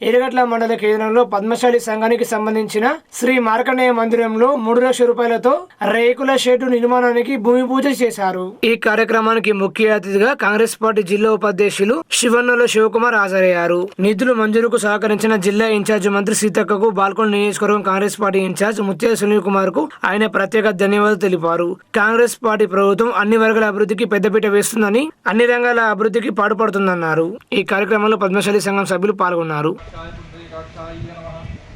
ఎరగట్ల మండల కేంద్రంలో పద్మశాలి సంఘానికి సంబంధించిన శ్రీ మార్కండేయ మందిరంలో మూడు లక్షల రూపాయలతో రేకుల షెడ్డు నిర్మాణానికి భూమి పూజ చేశారు. ఈ కార్యక్రమానికి ముఖ్య అతిథిగా కాంగ్రెస్ పార్టీ జిల్లా ఉపాధ్యక్షులు శివన్నల శివకుమార్ హాజరయ్యారు. నిధులు మంజూరుకు సహకరించిన జిల్లా ఇన్ఛార్జ్ మంత్రి సీతక్కకు బాల్కొండ నియోజకవర్గం Congress party incharge Muthya Sunil కుమార్కు ఆయన ప్రత్యేక ధన్యవాదాలు తెలిపారు. కాంగ్రెస్ పార్టీ ప్రభుత్వం అన్ని వర్గాల అభివృద్ధికి పెద్దపీట వేస్తుందని అన్ని రంగాల అభివృద్ధికి పాటుపడుతుందన్నారు. ఈ కార్యక్రమంలో పద్మశాలి సంఘం సభ్యులు పాల్గొన్నారు. कक्षाय पुण्डरीकाक्षाय नमः।